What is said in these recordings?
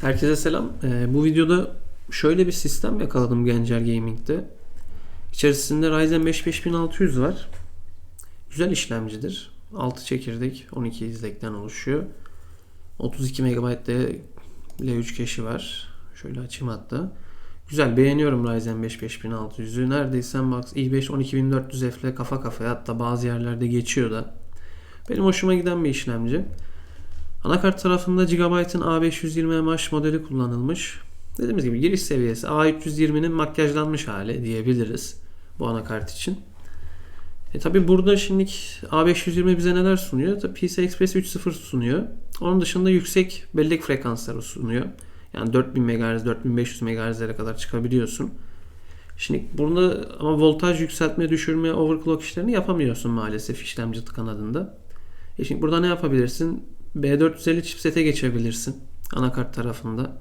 Herkese selam. Ee, bu videoda şöyle bir sistem yakaladım Gencer Gaming'de. İçerisinde Ryzen 5 5600 var. Güzel işlemcidir. 6 çekirdek, 12 izlekten oluşuyor. 32 MB de L3 cache'i var. Şöyle açayım hatta. Güzel beğeniyorum Ryzen 5 5600'ü. Neredeyse Max i5 12400F ile kafa kafaya hatta bazı yerlerde geçiyor da. Benim hoşuma giden bir işlemci. Anakart tarafında Gigabyte'ın A520MH modeli kullanılmış. Dediğimiz gibi giriş seviyesi A320'nin makyajlanmış hali diyebiliriz bu anakart için. E tabi burada şimdi A520 bize neler sunuyor? Tabii PCI Express 3.0 sunuyor. Onun dışında yüksek bellek frekansları sunuyor. Yani 4000 MHz, 4500 MHz'lere kadar çıkabiliyorsun. Şimdi burada ama voltaj yükseltme, düşürme, overclock işlerini yapamıyorsun maalesef işlemci kanadında. E şimdi burada ne yapabilirsin? B450 chipsete geçebilirsin anakart tarafında.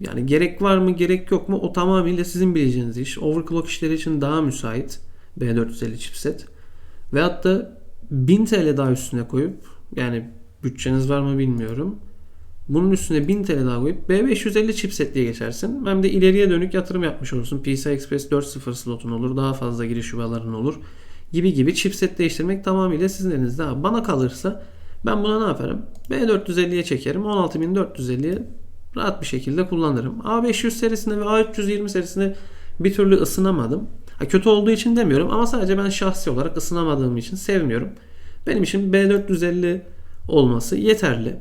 Yani gerek var mı gerek yok mu o tamamıyla sizin bileceğiniz iş. Overclock işleri için daha müsait B450 chipset. Veyahut da 1000 TL daha üstüne koyup yani bütçeniz var mı bilmiyorum. Bunun üstüne 1000 TL daha koyup B550 chipset diye geçersin. Hem de ileriye dönük yatırım yapmış olursun. PCI Express 4.0 slotun olur. Daha fazla giriş yuvaların olur. Gibi gibi chipset değiştirmek tamamıyla sizin elinizde. Bana kalırsa ben buna ne yaparım? B450'ye çekerim. 16450'ye rahat bir şekilde kullanırım. A500 serisinde ve A320 serisinde bir türlü ısınamadım. Ha, kötü olduğu için demiyorum ama sadece ben şahsi olarak ısınamadığım için sevmiyorum. Benim için B450 olması yeterli.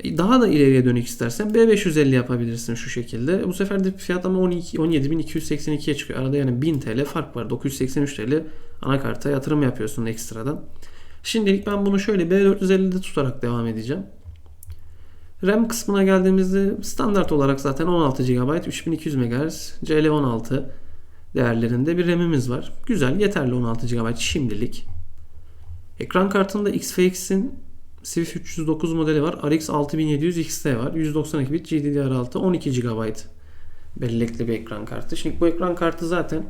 E, daha da ileriye dönük istersen B550 yapabilirsin şu şekilde. Bu sefer de fiyat ama 12 17.282'ye çıkıyor. Arada yani 1000 TL fark var. 983 TL anakarta yatırım yapıyorsun ekstradan. Şimdilik ben bunu şöyle B450'de tutarak devam edeceğim. RAM kısmına geldiğimizde standart olarak zaten 16 GB 3200 MHz CL16 değerlerinde bir RAM'imiz var. Güzel yeterli 16 GB şimdilik. Ekran kartında XFX'in Swift 309 modeli var. RX 6700 XT var. 192 bit GDDR6 12 GB bellekli bir ekran kartı. Şimdi bu ekran kartı zaten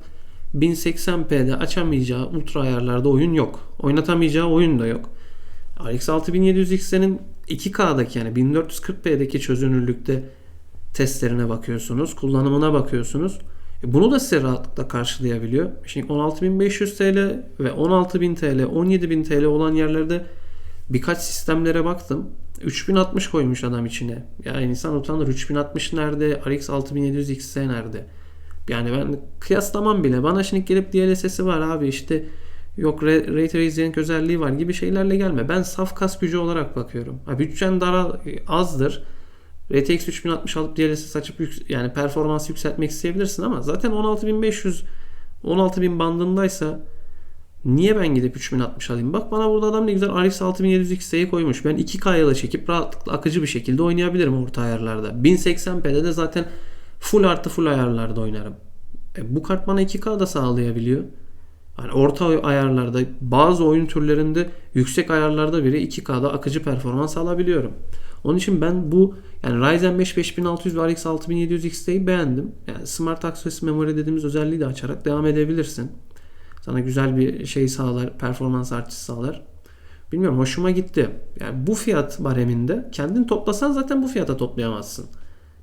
1080p'de açamayacağı ultra ayarlarda oyun yok. Oynatamayacağı oyun da yok. RX 6700 XT'nin 2K'daki yani 1440p'deki çözünürlükte testlerine bakıyorsunuz. Kullanımına bakıyorsunuz. E bunu da size rahatlıkla karşılayabiliyor. Şimdi 16500 TL ve 16000 TL, 17000 TL olan yerlerde birkaç sistemlere baktım. 3060 koymuş adam içine. Yani insan utanır. 3060 nerede? RX 6700 XT nerede? Yani ben kıyaslamam bile. Bana şimdi gelip DLSS'i var abi işte yok Ray Tracing özelliği var gibi şeylerle gelme. Ben saf kas gücü olarak bakıyorum. Ha, bütçen dara azdır. RTX 3060 alıp DLSS açıp yük, yani performansı yükseltmek isteyebilirsin ama zaten 16500 16000 bandındaysa niye ben gidip 3060 alayım? Bak bana burada adam ne güzel RX 6700 XT'yi koymuş. Ben 2K'ya da çekip rahatlıkla akıcı bir şekilde oynayabilirim orta ayarlarda. 1080p'de de zaten full artı full ayarlarda oynarım. E, bu kart bana 2K da sağlayabiliyor. Yani orta ayarlarda bazı oyun türlerinde yüksek ayarlarda bile 2K'da akıcı performans alabiliyorum. Onun için ben bu yani Ryzen 5 5600 ve RX 6700 XT'yi beğendim. Yani Smart Access Memory dediğimiz özelliği de açarak devam edebilirsin. Sana güzel bir şey sağlar, performans artışı sağlar. Bilmiyorum hoşuma gitti. Yani bu fiyat bareminde kendin toplasan zaten bu fiyata toplayamazsın.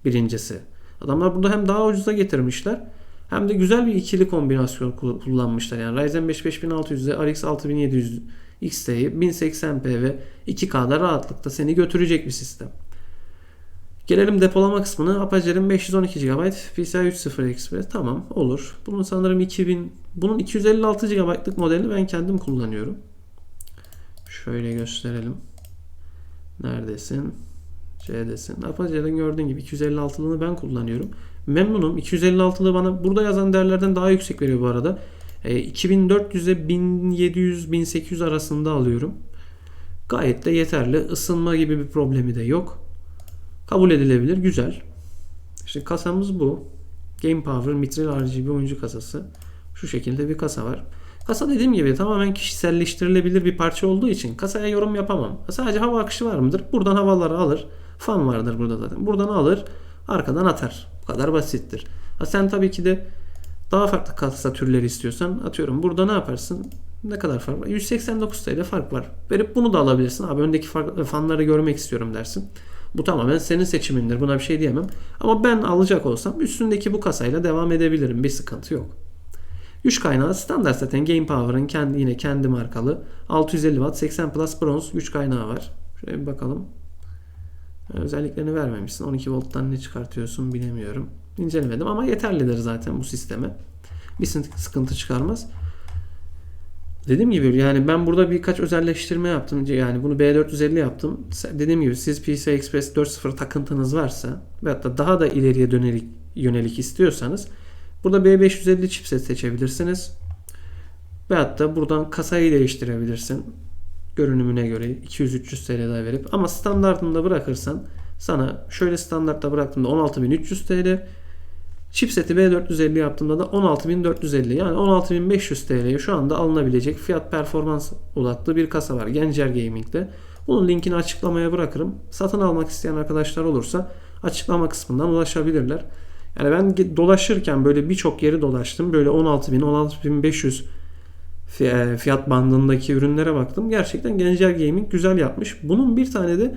Birincisi. Adamlar burada hem daha ucuza getirmişler hem de güzel bir ikili kombinasyon kullanmışlar. Yani Ryzen 5 5600 ile RX 6700 XT'yi 1080p ve 2K'da rahatlıkla seni götürecek bir sistem. Gelelim depolama kısmına. Apache'nin 512 GB PCI 3.0 Express. Tamam olur. Bunun sanırım 2000 bunun 256 GB'lık modelini ben kendim kullanıyorum. Şöyle gösterelim. Neredesin? C'desin. Apache'den gördüğün gibi 256'lığını ben kullanıyorum. Memnunum. 256'lığı bana burada yazan değerlerden daha yüksek veriyor bu arada. E, 2400'e 1700-1800 arasında alıyorum. Gayet de yeterli. Isınma gibi bir problemi de yok. Kabul edilebilir. Güzel. İşte kasamız bu. Game Power Mithril RGB oyuncu kasası. Şu şekilde bir kasa var. Kasa dediğim gibi tamamen kişiselleştirilebilir bir parça olduğu için kasaya yorum yapamam. Sadece hava akışı var mıdır? Buradan havaları alır. Fan vardır burada zaten. Buradan alır. Arkadan atar. Bu kadar basittir. Ha sen tabii ki de daha farklı kasa türleri istiyorsan atıyorum burada ne yaparsın? Ne kadar fark var? 189 TL fark var. Verip bunu da alabilirsin. Abi öndeki fark, fanları görmek istiyorum dersin. Bu tamamen senin seçimindir. Buna bir şey diyemem. Ama ben alacak olsam üstündeki bu kasayla devam edebilirim. Bir sıkıntı yok. Güç kaynağı standart zaten Game Power'ın kendi yine kendi markalı 650 Watt 80 Plus bronz güç kaynağı var. Şöyle bir bakalım. Özelliklerini vermemişsin. 12 volttan ne çıkartıyorsun bilemiyorum. İncelemedim ama yeterlidir zaten bu sisteme. Bir sıkıntı çıkarmaz. Dediğim gibi yani ben burada birkaç özelleştirme yaptım. Yani bunu B450 yaptım. Dediğim gibi siz PCI Express 4.0 takıntınız varsa veyahut da daha da ileriye dönelik yönelik istiyorsanız burada B550 chipset seçebilirsiniz. Veyahut da buradan kasayı değiştirebilirsin. Görünümüne göre 200-300 TL daha verip ama standartında bırakırsan sana şöyle standartta bıraktığımda 16.300 TL Chipseti B450 yaptığımda da 16.450 yani 16.500 TL'ye şu anda alınabilecek fiyat performans odaklı bir kasa var Gencer Gaming'de. Bunun linkini açıklamaya bırakırım. Satın almak isteyen arkadaşlar olursa açıklama kısmından ulaşabilirler. Yani ben dolaşırken böyle birçok yeri dolaştım. Böyle 16.000 16.500 fiyat bandındaki ürünlere baktım. Gerçekten Gencer Gaming güzel yapmış. Bunun bir tane de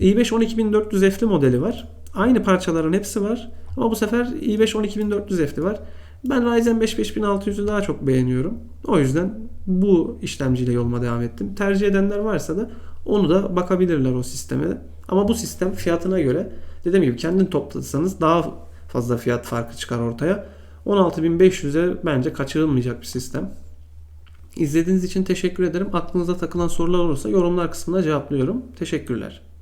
i5 12400F'li modeli var. Aynı parçaların hepsi var. Ama bu sefer i5 12400F'li var. Ben Ryzen 5 5600'ü daha çok beğeniyorum. O yüzden bu işlemciyle yoluma devam ettim. Tercih edenler varsa da onu da bakabilirler o sisteme. Ama bu sistem fiyatına göre dediğim gibi kendin toplasanız daha fazla fiyat farkı çıkar ortaya. 16.500'e bence kaçırılmayacak bir sistem. İzlediğiniz için teşekkür ederim. Aklınıza takılan sorular olursa yorumlar kısmında cevaplıyorum. Teşekkürler.